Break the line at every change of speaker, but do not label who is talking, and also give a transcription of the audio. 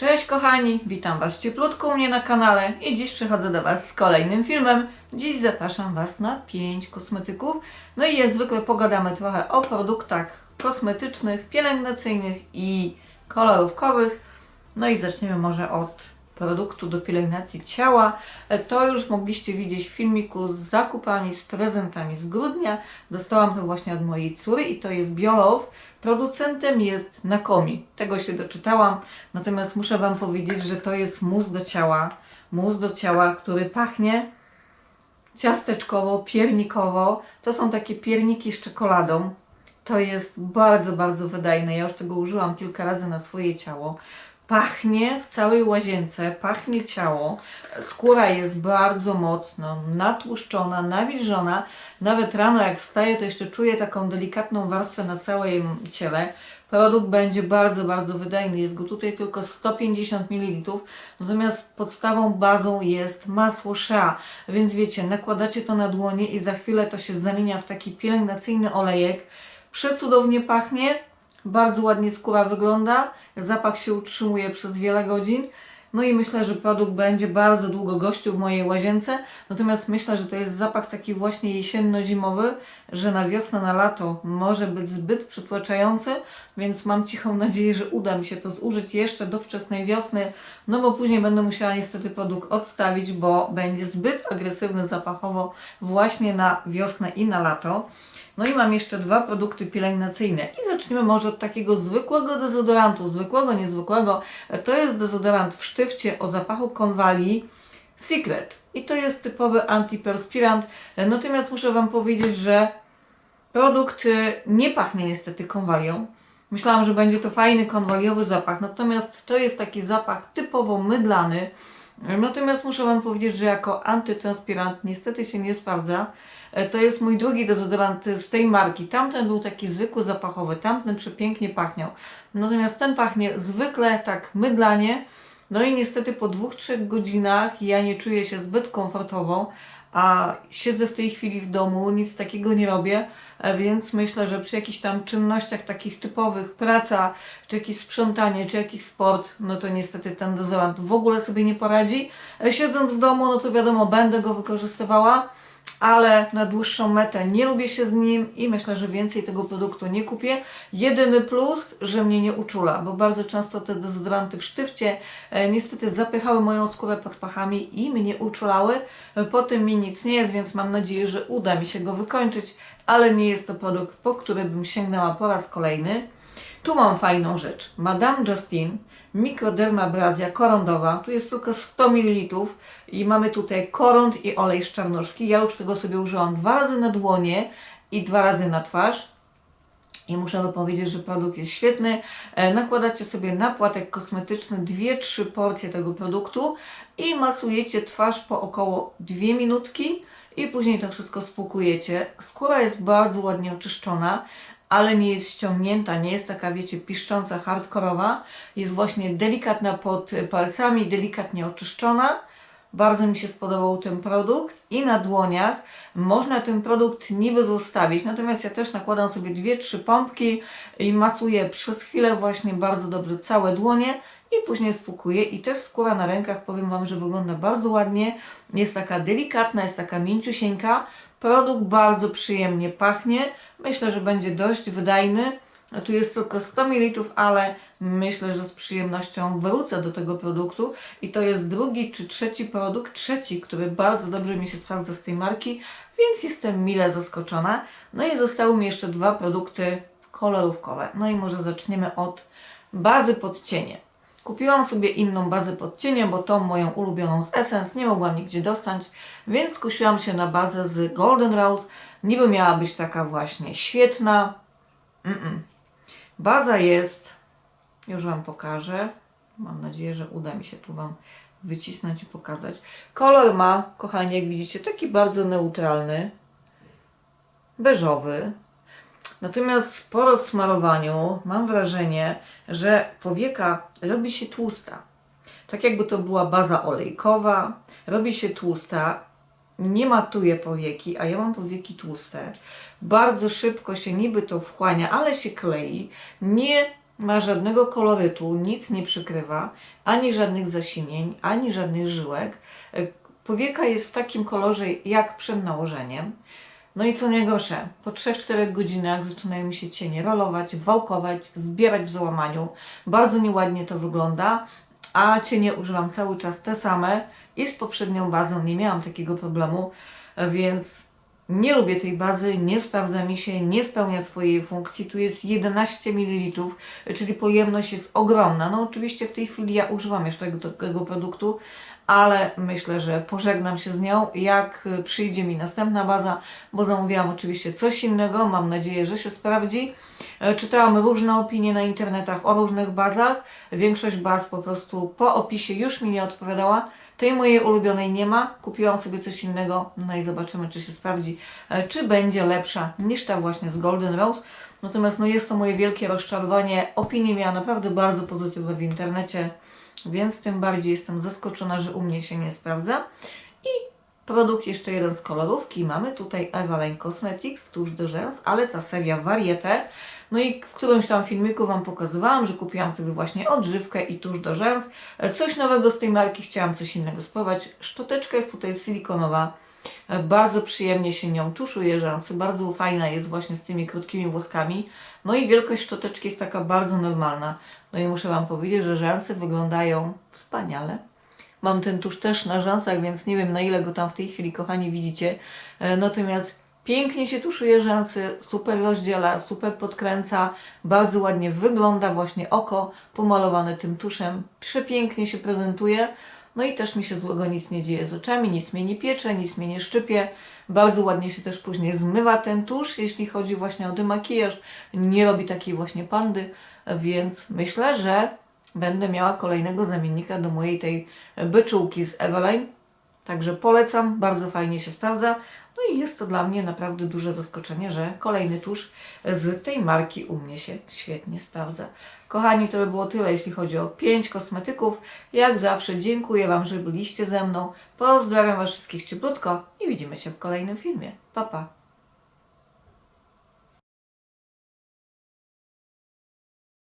Cześć kochani, witam Was cieplutko u mnie na kanale i dziś przychodzę do Was z kolejnym filmem. Dziś zapraszam Was na 5 kosmetyków. No i jak zwykle pogadamy trochę o produktach kosmetycznych, pielęgnacyjnych i kolorówkowych. No i zaczniemy może od produktu do pielęgnacji ciała. E, To już mogliście widzieć w filmiku z zakupami, z prezentami z grudnia. Dostałam to właśnie od mojej córy i to jest Biolove. Producentem jest Nakomi. Tego się doczytałam, natomiast muszę Wam powiedzieć, że to jest mus do ciała. Mus do ciała, który pachnie ciasteczkowo, piernikowo. To są takie pierniki z czekoladą. To jest bardzo, bardzo wydajne. Ja już tego użyłam kilka razy na swoje ciało. Pachnie w całej łazience, pachnie ciało. Skóra jest bardzo mocno natłuszczona, nawilżona. Nawet rano jak wstaję, to jeszcze czuję taką delikatną warstwę na całym ciele. Produkt będzie bardzo, bardzo wydajny. Jest go tutaj tylko 150 ml. Natomiast podstawą, bazą jest masło Shea. Więc wiecie, nakładacie to na dłonie i za chwilę to się zamienia w taki pielęgnacyjny olejek. Przecudownie pachnie, bardzo ładnie skóra wygląda, zapach się utrzymuje przez wiele godzin. No i myślę, że produkt będzie bardzo długo gościł w mojej łazience. Natomiast myślę, że to jest zapach taki właśnie jesienno-zimowy, że na wiosnę, na lato może być zbyt przytłaczający, więc mam cichą nadzieję, że uda mi się to zużyć jeszcze do wczesnej wiosny, no bo później będę musiała niestety produkt odstawić, bo będzie zbyt agresywny zapachowo właśnie na wiosnę i na lato. No i mam jeszcze dwa produkty pielęgnacyjne. I zacznijmy może od takiego zwykłego dezodorantu, zwykłego, niezwykłego. To jest dezodorant w sztywcie o zapachu konwali Secret. I to jest typowy antyperspirant. Natomiast muszę Wam powiedzieć, że produkt y, nie pachnie niestety konwalią. Myślałam, że będzie to fajny konwaliowy zapach, natomiast to jest taki zapach typowo mydlany. Natomiast muszę Wam powiedzieć, że jako antytranspirant niestety się nie sprawdza. E, To jest mój drugi dezodorant z tej marki. Tamten był taki zwykły zapachowy, tamten przepięknie pachniał. Natomiast ten pachnie zwykle tak mydlanie. No i niestety po dwóch, trzech godzinach ja nie czuję się zbyt komfortowo, a siedzę w tej chwili w domu, nic takiego nie robię, e, więc myślę, że przy jakichś tam czynnościach takich typowych, praca, czy jakieś sprzątanie, czy jakiś sport, no to niestety ten dezodorant w ogóle sobie nie poradzi. E, Siedząc w domu, no to wiadomo, będę go wykorzystywała, ale na dłuższą metę nie lubię się z nim i myślę, że więcej tego produktu nie kupię. Jedyny plus, że mnie nie uczula, bo bardzo często te dezodoranty w sztywcie e, niestety zapychały moją skórę pod pachami i mnie uczulały. Po tym mi nic nie jest, więc mam nadzieję, że uda mi się go wykończyć, ale nie jest to produkt, po który bym sięgnęła po raz kolejny. Tu mam fajną rzecz. Madame Justine Mikrodermabrazja korondowa. Tu jest tylko 100 ml i mamy tutaj koront i olej z czarnuszki. Ja już tego sobie użyłam dwa razy na dłonie i dwa razy na twarz. I muszę powiedzieć, że produkt jest świetny. E, Nakładacie sobie na płatek kosmetyczny 2-3 porcje tego produktu i masujecie twarz po około 2 minutki i później to wszystko spłukujecie. Skóra jest bardzo ładnie oczyszczona, ale nie jest ściągnięta, nie jest taka, wiecie, piszcząca, hardkorowa. Jest właśnie delikatna pod palcami, delikatnie oczyszczona. Bardzo mi się spodobał ten produkt i na dłoniach można ten produkt niby zostawić, natomiast ja też nakładam sobie dwie, trzy pompki i masuję przez chwilę właśnie bardzo dobrze całe dłonie i później spłukuję i też skóra na rękach powiem Wam, że wygląda bardzo ładnie, jest taka delikatna, jest taka mięciusieńka, produkt bardzo przyjemnie pachnie, myślę, że będzie dość wydajny, tu jest tylko 100 ml, ale myślę, że z przyjemnością wrócę do tego produktu. I to jest drugi czy trzeci produkt, trzeci, który bardzo dobrze mi się sprawdza z tej marki, więc jestem mile zaskoczona. No i zostały mi jeszcze dwa produkty kolorówkowe. No i może zaczniemy od bazy pod cienie. Kupiłam sobie inną bazę pod cienie, bo tą moją ulubioną z Essence nie mogłam nigdzie dostać, więc skusiłam się na bazę z Golden Rose. Niby miała być taka właśnie świetna, Baza jest, już Wam pokażę. Mam nadzieję, że uda mi się tu Wam wycisnąć i pokazać. Kolor ma, kochani, jak widzicie, taki bardzo neutralny, beżowy. Natomiast po rozsmarowaniu mam wrażenie, że powieka robi się tłusta. Tak jakby to była baza olejkowa, robi się tłusta, nie matuje powieki, a ja mam powieki tłuste. Bardzo szybko się niby to wchłania, ale się klei. Nie ma żadnego kolorytu, nic nie przykrywa, ani żadnych zasinień, ani żadnych żyłek. Powieka jest w takim kolorze jak przed nałożeniem. No i co najgorsze, po 3-4 godzinach zaczynają mi się cienie rolować, wałkować, zbierać w załamaniu. Bardzo nieładnie to wygląda, a cienie używam cały czas te same i z poprzednią bazą nie miałam takiego problemu, więc nie lubię tej bazy, nie sprawdza mi się, nie spełnia swojej funkcji. Tu jest 11 ml, czyli pojemność jest ogromna. No oczywiście w tej chwili ja używam jeszcze tego, tego produktu, ale myślę, że pożegnam się z nią, jak y, przyjdzie mi następna baza, bo zamówiłam oczywiście coś innego. Mam nadzieję, że się sprawdzi. E, Czytałam różne opinie na internetach o różnych bazach. Większość baz po prostu po opisie już mi nie odpowiadała. Tej mojej ulubionej nie ma. Kupiłam sobie coś innego, no i zobaczymy, czy się sprawdzi, e, czy będzie lepsza niż ta właśnie z Golden Rose. Natomiast no jest to moje wielkie rozczarowanie. Opinie miała naprawdę bardzo pozytywne w internecie, więc tym bardziej jestem zaskoczona, że u mnie się nie sprawdza. I produkt jeszcze jeden z kolorówki. Mamy tutaj Evaline Cosmetics, tuż do rzęs, ale ta seria Varieté. No i w którymś tam filmiku Wam pokazywałam, że kupiłam sobie właśnie odżywkę i tuż do rzęs. E, Coś nowego z tej marki, chciałam coś innego spróbować. Szczoteczka jest tutaj silikonowa. E, Bardzo przyjemnie się nią tuszuje rzęsy, bardzo fajna jest właśnie z tymi krótkimi włoskami. No i wielkość szczoteczki jest taka bardzo normalna. No i muszę Wam powiedzieć, że rzęsy wyglądają wspaniale. Mam ten tusz też na rzęsach, więc nie wiem na ile go tam w tej chwili, kochani, widzicie. E, Natomiast pięknie się tuszuje rzęsy, super rozdziela, super podkręca, bardzo ładnie wygląda właśnie oko pomalowane tym tuszem. Przepięknie się prezentuje. No i też mi się złego nic nie dzieje z oczami, nic mnie nie piecze, nic mnie nie szczypie. Bardzo ładnie się też później zmywa ten tusz, jeśli chodzi właśnie o demakijaż. Nie robi takiej właśnie pandy, więc myślę, że będę miała kolejnego zamiennika do mojej tej byczółki z Eveline. Także polecam, bardzo fajnie się sprawdza. No i jest to dla mnie naprawdę duże zaskoczenie, że kolejny tusz z tej marki u mnie się świetnie sprawdza. Kochani, to by było tyle, jeśli chodzi o 5 kosmetyków. Jak zawsze dziękuję Wam, że byliście ze mną. Pozdrawiam Was wszystkich cieplutko i widzimy się w kolejnym filmie. Pa, pa!